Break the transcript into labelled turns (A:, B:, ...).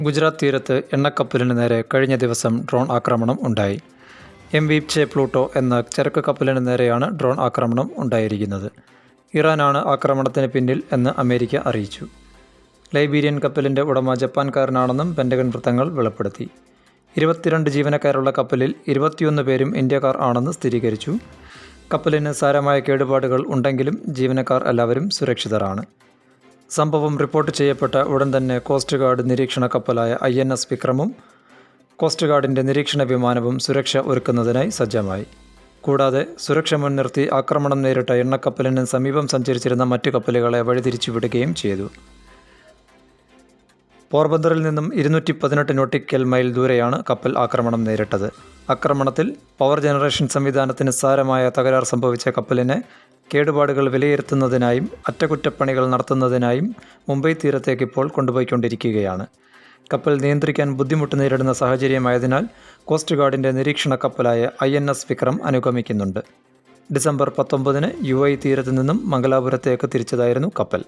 A: ഗുജറാത്ത് തീരത്ത് എണ്ണക്കപ്പലിന് നേരെ കഴിഞ്ഞ ദിവസം ഡ്രോൺ ആക്രമണം ഉണ്ടായി. എം വി ചെ പ്ലൂട്ടോ എന്ന ചരക്ക് കപ്പലിന് നേരെയാണ് ഡ്രോൺ ആക്രമണം ഉണ്ടായിരിക്കുന്നത്. ഇറാനാണ് ആക്രമണത്തിന് പിന്നിൽ എന്ന് അമേരിക്ക അറിയിച്ചു. ലൈബീരിയൻ കപ്പലിന്റെ ഉടമ ജപ്പാൻകാരനാണെന്നും പെന്റഗൺ വൃത്തങ്ങൾ വെളിപ്പെടുത്തി. ഇരുപത്തിരണ്ട് ജീവനക്കാരുള്ള കപ്പലിൽ ഇരുപത്തിയൊന്ന് പേരും ഇന്ത്യക്കാർ ആണെന്ന് സ്ഥിരീകരിച്ചു. കപ്പലിന് സാരമായ കേടുപാടുകൾ ഉണ്ടെങ്കിലും ജീവനക്കാർ എല്ലാവരും സുരക്ഷിതരാണ്. സംഭവം റിപ്പോർട്ട് ചെയ്യപ്പെട്ട ഉടൻ തന്നെ കോസ്റ്റ് ഗാർഡ് നിരീക്ഷണ കപ്പലായ ഐ എൻ എസ് വിക്രമും കോസ്റ്റ് ഗാർഡിന്റെ നിരീക്ഷണ വിമാനവും സുരക്ഷ ഒരുക്കുന്നതിനായി സജ്ജമായി. കൂടാതെ സുരക്ഷ മുൻനിർത്തി ആക്രമണം നേരിട്ട എണ്ണക്കപ്പലിന് സമീപം സഞ്ചരിച്ചിരുന്ന മറ്റു കപ്പലുകളെ വഴിതിരിച്ചുവിടുകയും ചെയ്തു. പോർബന്തറിൽ നിന്നും ഇരുന്നൂറ്റി പതിനെട്ട് നോട്ടിക്കൽ മൈൽ ദൂരെയാണ് കപ്പൽ ആക്രമണം നേരിട്ടത്. ആക്രമണത്തിൽ പവർ ജനറേഷൻ സംവിധാനത്തിന് സാരമായ തകരാർ സംഭവിച്ച കപ്പലിനെ കേടുപാടുകൾ വിലയിരുത്തുന്നതിനായും അറ്റകുറ്റപ്പണികൾ നടത്തുന്നതിനായും മുംബൈ തീരത്തേക്ക് ഇപ്പോൾ കൊണ്ടുപോയിക്കൊണ്ടിരിക്കുകയാണ്. കപ്പൽ നിയന്ത്രിക്കാൻ ബുദ്ധിമുട്ട് നേരിടുന്ന സാഹചര്യമായതിനാൽ കോസ്റ്റ് ഗാർഡിന്റെ നിരീക്ഷണ കപ്പലായ ഐ എൻ എസ് വിക്രം അനുഗമിക്കുന്നുണ്ട്. ഡിസംബർ പത്തൊമ്പതിന് യു ഐ തീരത്ത് നിന്നും മംഗലാപുരത്തേക്ക് തിരിച്ചതായിരുന്നു കപ്പൽ.